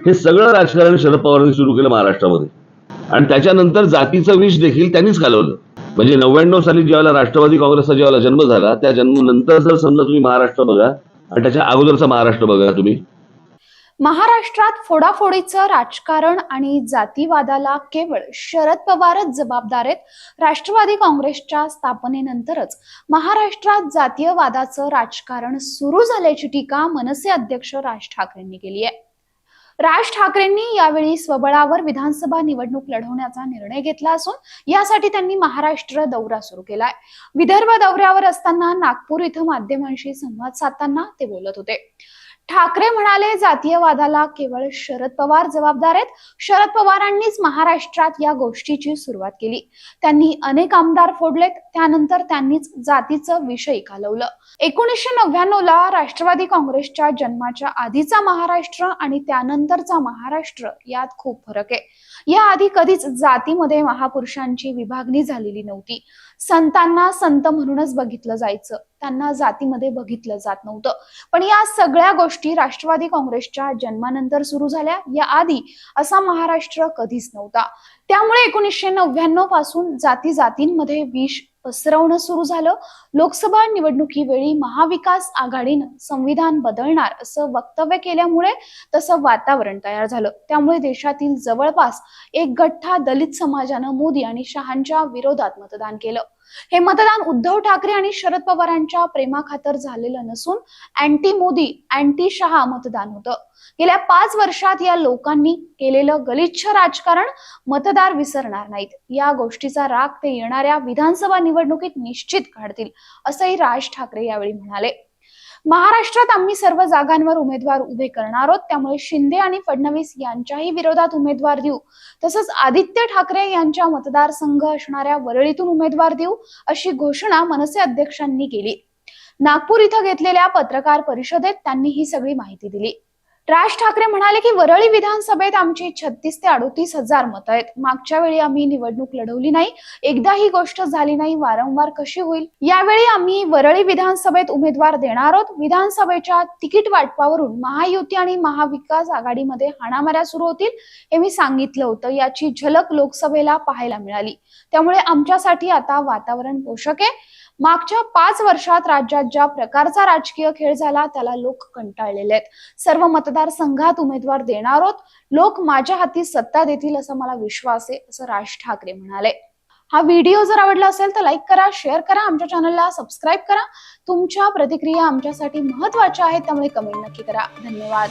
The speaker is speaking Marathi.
हे सगळं राजकारण शरद पवारांनी सुरू केलं महाराष्ट्रामध्ये. आणि त्याच्यानंतर जातीचं विष देखील त्यांनीच घालवलं. म्हणजे नव्याण्णव साली ज्यावेळेला राष्ट्रवादी काँग्रेसचा ज्यावेळेला जन्म झाला त्या जन्मानंतर जर समजा तुम्ही महाराष्ट्र बघा आणि त्याच्या अगोदरचा महाराष्ट्र बघा तुम्ही. महाराष्ट्रात फोडाफोडीचं राजकारण आणि जातीवादाला केवळ शरद पवारच जबाबदार आहेत. राष्ट्रवादी काँग्रेसच्या स्थापनेनंतरच महाराष्ट्रात जातीयवादाचं राजकारण सुरू झाल्याची टीका मनसे अध्यक्ष राज ठाकरेंनी केली आहे. राज ठाकरेंनी यावेळी स्वबळावर विधानसभा निवडणूक लढवण्याचा निर्णय घेतला असून यासाठी त्यांनी महाराष्ट्र दौरा सुरू केलाय. विदर्भ दौऱ्यावर असताना नागपूर इथं माध्यमांशी संवाद साधताना ते बोलत होते. ठाकरे म्हणाले जातीयवादाला केवळ शरद पवार जबाबदार आहेत. शरद पवारांनीच महाराष्ट्रात या गोष्टीची सुरुवात केली. त्यांनी अनेक आमदार फोडलेत. त्यानंतर त्यांनीच जातीचं विषय कालवलं एकोणीसशे नव्याण्णव ला राष्ट्रवादी काँग्रेसच्या जन्माच्या आधीचा महाराष्ट्र आणि त्यानंतरचा महाराष्ट्र यात खूप फरक आहे. या आधी कधीच जातीमध्ये महापुरुषांची विभागणी झालेली नव्हती. संतांना संत म्हणूनच बघितलं जायचं. त्यांना जातीमध्ये बघितलं जात नव्हतं. पण या सगळ्या गोष्टी राष्ट्रवादी काँग्रेसच्या जन्मानंतर सुरू झाल्या. या आधी असा महाराष्ट्र कधीच नव्हता. त्यामुळे एकोणीसशे नव्याण्णवपासून जाती जातींमध्ये विष पसरवणं सुरू झालं. लोकसभा निवडणुकीवेळी महाविकास आघाडीनं संविधान बदलणार असं वक्तव्य केल्यामुळे तसं वातावरण तयार झालं. त्यामुळे देशातील जवळपास एक गठ्ठा दलित समाजानं मोदी आणि शहांच्या विरोधात मतदान केलं. हे मतदान उद्धव ठाकरे आणि शरद पवारांच्या प्रेमाखातर झालेलं नसून अँटी मोदी अँटी शहा मतदान होतं. गेल्या पाच वर्षात या लोकांनी केलेलं गलिच्छ राजकारण मतदार विसरणार नाहीत. या गोष्टीचा राग ते येणाऱ्या विधानसभा निवडणुकीत निश्चित काढतील असंही राज ठाकरे यावेळी म्हणाले. महाराष्ट्रात आम्ही सर्व जागांवर उमेदवार उभे करणार आहोत. त्यामुळे शिंदे आणि फडणवीस यांच्याही विरोधात उमेदवार देऊ. तसंच आदित्य ठाकरे यांच्या मतदारसंघ असणाऱ्या वरळीतून उमेदवार देऊ अशी घोषणा मनसे अध्यक्षांनी केली. नागपूर इथं घेतलेल्या पत्रकार परिषदेत त्यांनी ही सगळी माहिती दिली. राज ठाकरे म्हणाले की वरळी विधानसभेत आमची छत्तीस ते अडोतीस हजार मत आहेत. मागच्या वेळी आम्ही निवडणूक लढवली नाही. एकदा ही गोष्ट झाली नाही वारंवार कशी होईल? यावेळी आम्ही वरळी विधानसभेत उमेदवार देणार आहोत. विधानसभेच्या तिकीट वाटपावरून महायुती आणि महाविकास आघाडीमध्ये हाणामाऱ्या सुरू होतील हे मी सांगितलं होतं. याची झलक लोकसभेला पाहायला मिळाली. त्यामुळे आमच्यासाठी आता वातावरण पोषक आहे. मागच्या पाच वर्षात राज्यात ज्या प्रकारचा राजकीय खेळ झाला त्याला लोक कंटाळलेले आहेत. सर्व मतदारसंघात उमेदवार देणार आहोत लोक माझ्या हाती सत्ता देतील असा मला विश्वास आहे असं राज ठाकरे म्हणाले. हा व्हिडिओ जर आवडला असेल तर लाईक करा शेअर करा आमच्या चॅनलला सबस्क्राईब करा. तुमच्या प्रतिक्रिया आमच्यासाठी महत्त्वाच्या आहेत त्यामुळे कमेंट नक्की करा. धन्यवाद.